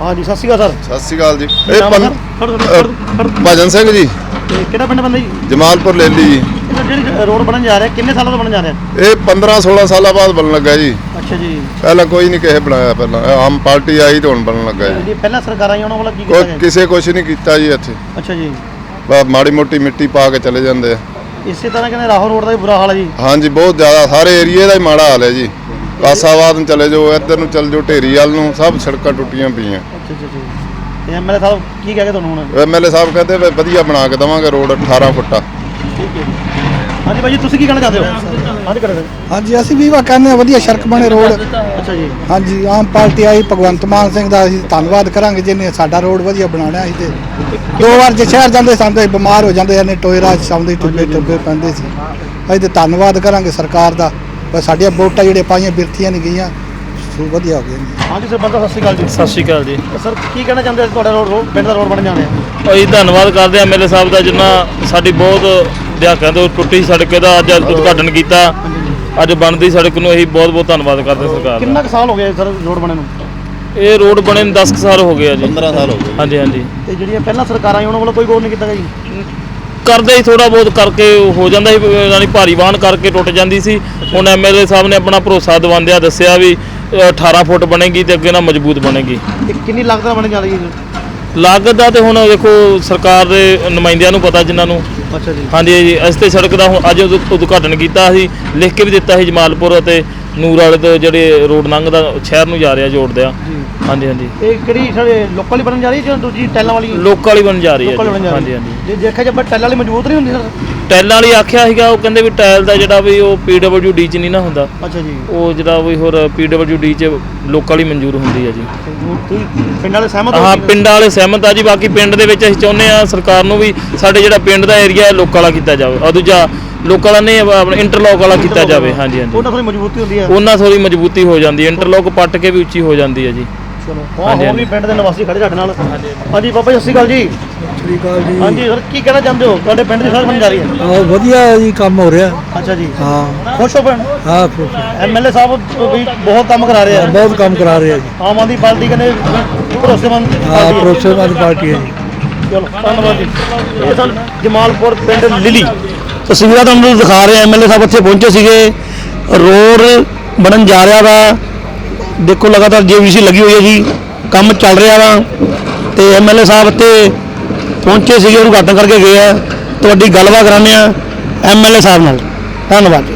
ਹਾਂਜੀ ਸਤਿ ਸ਼੍ਰੀ ਅਕਾਲ ਸਰ। ਸਤਿ ਸ਼੍ਰੀ ਅਕਾਲ ਜੀ। ਇਹ ਨਾਮ ਹੈ ਸਰ? ਭਜਨ ਸਿੰਘ ਜੀ। ਤੇ ਕਿਹੜਾ ਪਿੰਡ ਬੰਦਾ ਜੀ? ਜਮਾਲਪੁਰ ਲੈਲੀ ਜੀ। ਇਹ ਸਰ ਜਿਹੜੀ ਰੋਡ ਬਣਨ ਜਾ ਰਿਹਾ ਕਿੰਨੇ ਸਾਲਾਂ ਤੋਂ ਬਣਨ ਜਾ ਰਿਹਾ? ਇਹ 15 16 ਸਾਲਾਂ ਬਾਅਦ ਬਣਨ ਲੱਗਾ ਜੀ। ਅੱਛਾ ਜੀ। ਪਹਿਲਾਂ ਕੋਈ ਨਹੀਂ ਕਿਸੇ ਬਣਾਇਆ ਪਹਿਲਾਂ। ਇਹ ਆਮ ਪਾਰਟੀ ਆਈ ਤਾਂ ਹੁਣ ਬਣਨ ਲੱਗਾ ਜੀ। ਜਿਹੜੀ ਪਹਿਲਾਂ ਸਰਕਾਰਾਂ ਆਈ ਉਹਨਾਂ ਵੱਲੋਂ ਕੀ ਕੀਤਾ ਕੋਈ ਗਿਆ ਕਿਸੇ ਕੁਛ ਨਹੀਂ ਕੀਤਾ ਜੀ ਇੱਥੇ। ਅੱਛਾ ਜੀ। ਬਸ ਮਾੜੀ ਮੋਟੀ ਮਿੱਟੀ ਪਾ ਕੇ ਚਲੇ ਜਾਂਦੇ ਆ। ਇਸੇ ਤਰ੍ਹਾਂ ਕਹਿੰਦੇ ਰਾਹੋਂ ਰੋਡ ਦਾ ਵੀ ਬੁਰਾ ਹਾਲ ਹੈ ਜੀ। ਹਾਂਜੀ ਬਹੁਤ ਜ਼ਿਆਦਾ। ਸਾਰੇ ਏਰੀਏ ਦਾ ਹੀ ਮਾੜਾ ਹਾਲ ਹੈ ਜੀ। ਕਾਸਾਬਾਦ ਨੂੰ ਚਲੇ ਜਾਓ ਇੱਧਰ ਨੂੰ ਚਲ ਜਾਓ ਢੇਰੀ ਵੱਲ ਨੂੰ ਸਭ ਸੜਕਾਂ ਟੁੱਟੀਆਂ ਪਈਆਂ। ਜੀ ਐਮਐਲਏ ਸਾਹਿਬ ਕੀ ਕਹਿ ਗਏ ਤੁਹਾਨੂੰ ਹੁਣ? ਐਮਐਲਏ ਸਾਹਿਬ ਕਹਿੰਦੇ ਵੀ ਵਧੀਆ ਬਣਾ ਕੇ ਦਵਾਂਗੇ ਰੋਡ 18 ਫੁੱਟਾ। ਠੀਕ ਹੈ। ਜੀ। ਹਾਂਜੀ ਭਾਈ ਜੀ ਤੁਸੀਂ ਕੀ ਕਹਿਣਾ ਚਾਹੁੰਦੇ ਹੋ? ਹਾਂਜੀ ਕਰਦੇ ਹਾਂਜੀ ਅਸੀਂ ਵੀ ਵਾ ਕਹਿੰਦੇ ਹਾਂ ਵਧੀਆ ਸੜਕ ਬਣੇ ਰੋਡ। ਅੱਛਾ ਜੀ। ਹਾਂਜੀ ਆਮ ਪਾਰਟੀ ਆਈ ਭਗਵੰਤ ਮਾਨ ਸਿੰਘ ਦਾ ਅਸੀਂ ਧੰਨਵਾਦ ਕਰਾਂਗੇ ਜਿਹਨੇ ਸਾਡਾ ਰੋਡ ਵਧੀਆ ਬਣਾਉਣਾ ਸੀ ਤੇ ਦੋ ਵਾਰ ਜੇ ਸ਼ਹਿਰ ਜਾਂਦੇ ਸੰਦੇ ਬਿਮਾਰ ਹੋ ਜਾਂਦੇ ਨੇ ਟੋਏ ਰਾਜ ਸੌਂਦੇ ਟੁੱਬੇ ਟੁੱਬੇ ਪੈਂਦੇ ਸੀ। ਅਸੀਂ ਤੇ ਧੰਨਵਾਦ ਕਰਾਂਗੇ ਸਰਕਾਰ ਦਾ। ਸਾਡੀਆਂ ਵੋਟਾਂ ਜਿਹੜੇ ਪਾਈਆਂ ਬਿਰਥੀਆਂ ਨਹੀਂ ਗਈਆਂ। ਸੋ ਵਧੀਆ ਹੋ ਗਏ ਨੇ ਹਾਂਜੀ ਸਰ ਬੰਦਾ ਸਤਿ ਸ਼੍ਰੀ ਅਕਾਲ ਜੀ। ਸਤਿ ਸ਼੍ਰੀ ਅਕਾਲ ਜੀ। ਸਰ ਕੀ ਕਹਿਣਾ ਚਾਹੁੰਦੇ ਹੋ ਤੁਹਾਡਾ ਰੋਡ ਰੋਡ- ਪਿੰਡ ਦਾ ਰੋਡ ਬਣਨ ਜਾ ਰਿਹਾ ਅਸੀਂ ਧੰਨਵਾਦ ਕਰਦੇ ਹਾਂ ਐਮਐਲਏ ਸਾਹਿਬ ਦਾ ਜਿੰਨਾ ਸਾਡੀ ਬਹੁਤ ਦਿਹਾਕਾਂ ਤੋਂ ਟੁੱਟੀ ਸੜਕ ਦਾ ਅੱਜ ਉਦਘਾਟਨ ਕੀਤਾ। ਅੱਜ ਬਣਦੀ ਸੜਕ ਨੂੰ ਅਸੀਂ ਬਹੁਤ ਬਹੁਤ ਧੰਨਵਾਦ ਕਰਦੇ ਹਾਂ ਸਰਕਾਰ ਦਾ। ਕਿੰਨਾ ਕੁ ਸਾਲ ਹੋ ਗਿਆ ਸਰ ਰੋਡ ਬਣੇ ਨੂੰ? ਇਹ ਰੋਡ ਬਣੇ ਨੂੰ 10 ਕੁ ਸਾਲ ਹੋ ਗਏ ਆ ਜੀ। 15 ਸਾਲ ਹੋ ਗਏ। ਹਾਂਜੀ ਹਾਂਜੀ। ਤੇ ਜਿਹੜੀਆਂ ਪਹਿਲਾਂ ਸਰਕਾਰਾਂ ਆਈ ਉਹਨਾਂ ਵੱਲੋਂ ਕੋਈ ਗੌਰ ਨਹੀਂ ਕੀਤਾ ਗਿਆ ਜੀ? ਕਰਦੇ ਹੀ ਥੋੜਾ ਬਹੁਤ ਕਰਕੇ ਹੋ ਜਾਂਦਾ ਸੀ ਯਾਨੀ ਭਾਰੀ ਵਾਹਨ ਕਰਕੇ ਟੁੱਟ ਜਾਂਦੀ ਸੀ। ਹੁਣ ਐਮਐਲਏ ਸਾਹਿਬ ਨੇ ਆਪਣਾ ਭਰੋਸਾ ਦਿਵਾਉਂਦਿਆਂ ਦੱਸਿਆ ਵੀ 18 ਫੁੱਟ ਬਣੇਗੀ ਤੇ ਅੱਗੇ ਨਾਲ ਮਜ਼ਬੂਤ ਬਣੇਗੀ। ਤੇ ਕਿੰਨੀ ਲਾਗਤ ਨਾਲ ਬਣਨ ਜਾ ਰਹੀ ਹੈ ਜੀ ਲਾਗਤ ਦਾ ਤੇ ਹੁਣ ਦੇਖੋ ਸਰਕਾਰ ਦੇ ਨੁਮਾਇੰਦਿਆਂ ਨੂੰ ਪਤਾ ਜਿਨ੍ਹਾਂ ਨੂੰ। ਅੱਛਾ ਜੀ। ਹਾਂਜੀ ਜੀ ਅਸੀਂ ਤੇ ਸੜਕ ਦਾ ਹੁਣ ਅੱਜ ਉਦ- ਉਦਘਾਟਨ ਕੀਤਾ ਸੀ ਲਿਖ ਕੇ ਵੀ ਦਿੱਤਾ ਸੀ ਜਮਾਲਪੁਰ ਅਤੇ ਨੂਰ ਵਾਲੇ ਤੋਂ ਜਿਹੜੇ ਰੋਡ ਲੰਘਦਾ ਸ਼ਹਿਰ ਨੂੰ ਜਾ ਰਿਹਾ ਜੋੜਦੇ ਆ ਜੀ। ਹਾਂਜੀ ਹਾਂਜੀ। ਇਹ ਕਿਹੜੀ ਸਾਡੇ ਲੋਕਲ ਹੀ ਬਣਨ ਜਾ ਰਹੀ ਹੈ ਜਾਂ ਦੂਜੀ ਟੈਲਾਂ ਵਾਲੀ? ਲੋਕ ਵਾਲੀ ਬਣ ਜਾ ਰਹੀ ਹੈ ਲੋਕਲ ਬਣਨ ਜੀ। ਜਾ ਹਾਂਜੀ ਰਹੀ ਹਾਂਜੀ। ਜੇ ਦੇਖਿਆ ਜੇ ਟੈਲਾਂ ਵਾਲੀ ਮਜ਼ਬੂਤ ਨਹੀਂ ਹੁੰਦੀ ਸਰ। ਟੈਲਾਂ ਵਾਲੀ ਆਖਿਆ ਸੀਗਾ ਉਹ ਕਹਿੰਦੇ ਵੀ ਟਾਇਲ ਦਾ ਜਿਹੜਾ ਵੀ ਉਹ ਡੀ ਚ ਨਹੀਂ ਨਾ ਹੁੰਦਾ। ਅੱਛਾ ਜੀ। ਉਹ ਜਿਹੜਾ ਵੀ ਹੋਰ ਡੀ ਚ ਲੋਕ ਵਾਲੀ ਮਨਜ਼ੂਰ ਹੁੰਦੀ ਹੈ ਜੀ। ਤੁਸੀਂ ਪਿੰਡ ਵਾਲੇ ਸਹਿਮਤ ਹੋ? ਪਿੰਡਾਂ ਵਾਲੇ ਸਹਿਮਤ ਆ ਜੀ ਬਾਕੀ ਪਿੰਡ ਦੇ ਵਿੱਚ ਅਸੀਂ ਚਾਹੁੰਦੇ ਆ ਸਰਕਾਰ ਨੂੰ ਵੀ ਸਾਡੇ ਜਿਹੜਾ ਪਿੰਡ ਦਾ ਏਰੀਆ ਹੈ ਲੋਕ ਵਾਲਾ ਕੀਤਾ ਜਾਵੇ। ਔਰ ਦੂਜਾ ਲੋਕ ਵਾਲਾ ਨਹੀਂ ਆਪਣਾ ਇੰਟਰਲੋਕ ਵਾਲਾ ਕੀਤਾ ਜਾਵੇ। ਹਾਂਜੀ ਹਾਂਜੀ। ਉਹਨਾਂ ਥੋੜੀ ਮਜ਼ਬੂਤੀ ਹੁੰਦੀ ਹੈ ਉਹਨਾਂ ਥੋੜੀ ਮਜ਼ਬੂਤੀ ਹੋ ਜਾਂਦੀ ਹੈ। ਇੰਟਰਲੋਕ ਪੱਟ ਕੇ ਵੀ ਉੱਚੀ ਹੋ ਜਾਂਦੀ ਹੈ ਜੀ। ਚਲੋ ਹਾਂ ਹਾਂਜੀ, ਹੋਰ ਵੀ ਹਾਂਜੀ। ਪਿੰਡ ਦੇ ਨਿਵਾਸੀ ਖੜੇ ਸਾਡੇ ਨਾਲ। ਹਾਂਜੀ ਬਾਬਾ ਜੀ ਸਤਿ ਸ਼੍ਰੀ ਅਕਾਲ ਜੀ। ਸ੍ਰੀ ਅਕਾਲ ਜੀ। ਹਾਂਜੀ ਸਰ ਕੀ ਕਹਿਣਾ ਚਾਹੁੰਦੇ ਹੋ? ਤੁਹਾਡੇ ਪਿੰਡ ਦੀ ਸੜਕ ਬਣ ਜਾ ਰਹੀ ਹੈ। ਆ ਵਧੀਆ ਜੀ ਕੰਮ ਹੋ ਰਿਹਾ। ਅੱਛਾ ਜੀ। ਹਾਂ। ਖੁਸ਼ ਹੋ ਪਿੰਡ ਹਾਂ ਐਮਐਲਏ ਸਾਹਿਬ ਵੀ ਬਹੁਤ ਕੰਮ ਕਰਾ ਰਹੇ ਆ। ਬਹੁਤ ਕੰਮ ਕਰਾ ਰਿਹਾ ਜੀ। ਆਮ ਆਦਮੀ ਪਾਰਟੀ ਕਹਿੰਦੇ ਭਰੋਸੇਮੰਦ ਹਾਂ ਪਾਰਟੀ ਹੈ। ਭਰੋਸੇਮੰਦ ਪਾਰਟੀ ਹੈ ਜੀ। ਚਲੋ ਧੰਨਵਾਦ ਜੀ। ਇਹ ਸਨ ਜਮਾਲਪੁਰ ਪਿੰਡ ਲਿਲੀ। ਤਸਵੀਰਾਂ ਤੁਹਾਨੂੰ ਦਿਖਾ ਰਹੇ ਐਮਐਲਏ ਸਾਹਿਬ ਇੱਥੇ ਪਹੁੰਚੇ ਸੀਗੇ। ਰੋਡ ਬਣਨ ਜਾ ਰਿਹਾ ਵਾ। ਦੇਖੋ ਲਗਾਤਾਰ ਜੀਵੀਸੀ ਲੱਗੀ ਹੋਈ ਹੈ ਜੀ, ਕੰਮ ਚੱਲ ਰਿਹਾ ਵਾ ਤੇ ਐਮਐਲਏ ਸਾਹਿਬ ਇੱਥੇ ਪਹੁੰਚੇ ਸੀਗੇ, ਉਹਨੂੰ ਉਦਘਾਟਨ ਕਰਕੇ ਗਏ ਆ। ਤੁਹਾਡੀ ਗੱਲਬਾਤ ਕਰਾਉਂਦੇ ਆ ਐਮਐਲਏ ਸਾਹਿਬ ਨਾਲ। ਧੰਨਵਾਦ ਜੀ।